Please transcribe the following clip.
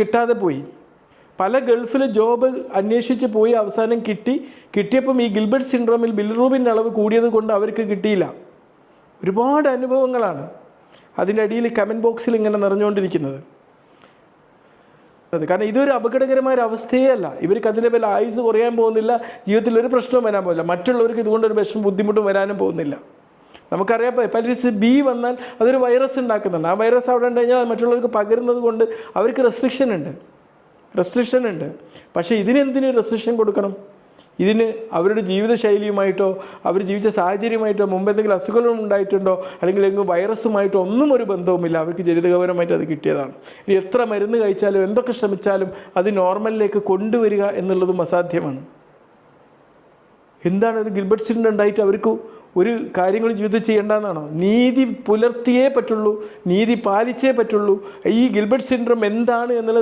കിട്ടാതെ പോയി. പല ഗൾഫിൽ ജോബ് അന്വേഷിച്ച് പോയി അവസാനം കിട്ടി. കിട്ടിയപ്പം ഈ ഗിൽബർട്ട് സിൻഡ്രോമിൽ ബിൽറൂബിന്റെ അളവ് കൂടിയത് കൊണ്ട് അവർക്ക് കിട്ടിയില്ല. ഒരുപാട് അനുഭവങ്ങളാണ് അതിന്റെ അടിയിൽ കമന്റ് ബോക്സിൽ ഇങ്ങനെ നിറഞ്ഞുകൊണ്ടിരിക്കുന്നത്. അതെ കാരണം ഇതൊരു അപകടകരമായ ഒരു അവസ്ഥയേ അല്ല. ഇവർക്ക് അതിന്റെ പേരിൽ ആയുസ് കുറയാൻ പോകുന്നില്ല. ജീവിതത്തിൽ ഒരു പ്രശ്നവും വരാൻ പോകുന്നില്ല. മറ്റുള്ളവർക്ക് ഇതുകൊണ്ടൊരു വിഷമം ബുദ്ധിമുട്ടും വരാനും പോകുന്നില്ല. നമുക്കറിയാം ഹെപ്പാറ്റൈറ്റിസ് ബി വന്നാൽ അതൊരു വൈറസ് ഉണ്ടാക്കുന്നുണ്ട്. ആ വൈറസ് അവിടെ ഉണ്ട് കഴിഞ്ഞാൽ മറ്റുള്ളവർക്ക് പകരുന്നത് കൊണ്ട് അവർക്ക് റെസ്ട്രിക്ഷൻ ഉണ്ട്. റെസ്ട്രിക്ഷൻ ഉണ്ട്. പക്ഷേ ഇതിനെന്തിന് റെസ്ട്രിക്ഷൻ കൊടുക്കണം? ഇതിന് അവരുടെ ജീവിതശൈലിയുമായിട്ടോ അവർ ജീവിച്ച സാഹചര്യമായിട്ടോ മുമ്പ് എന്തെങ്കിലും അസുഖങ്ങളും ഉണ്ടായിട്ടുണ്ടോ അല്ലെങ്കിൽ എങ്കിലും വൈറസുമായിട്ടോ ഒന്നും ഒരു ബന്ധവുമില്ല. അവർക്ക് ജനിതകപരമായിട്ട് അത് കിട്ടിയതാണ്. ഇനി എത്ര മരുന്ന് കഴിച്ചാലും എന്തൊക്കെ ശ്രമിച്ചാലും അത് നോർമലിലേക്ക് കൊണ്ടുവരിക എന്നുള്ളതും അസാധ്യമാണ്. എന്താണ് ഒരു ഗിൽബർട്ട് സിൻഡ്രം ഉണ്ടായിട്ട് അവർക്ക് ഒരു കാര്യങ്ങൾ ജീവിതത്തിൽ ചെയ്യേണ്ടതെന്നാണോ നീതി പുലർത്തിയേ പറ്റുള്ളൂ നീതി പാലിച്ചേ പറ്റുള്ളൂ. ഈ ഗിൽബർട്ട് സിൻഡ്രം എന്താണ് എന്നുള്ളത്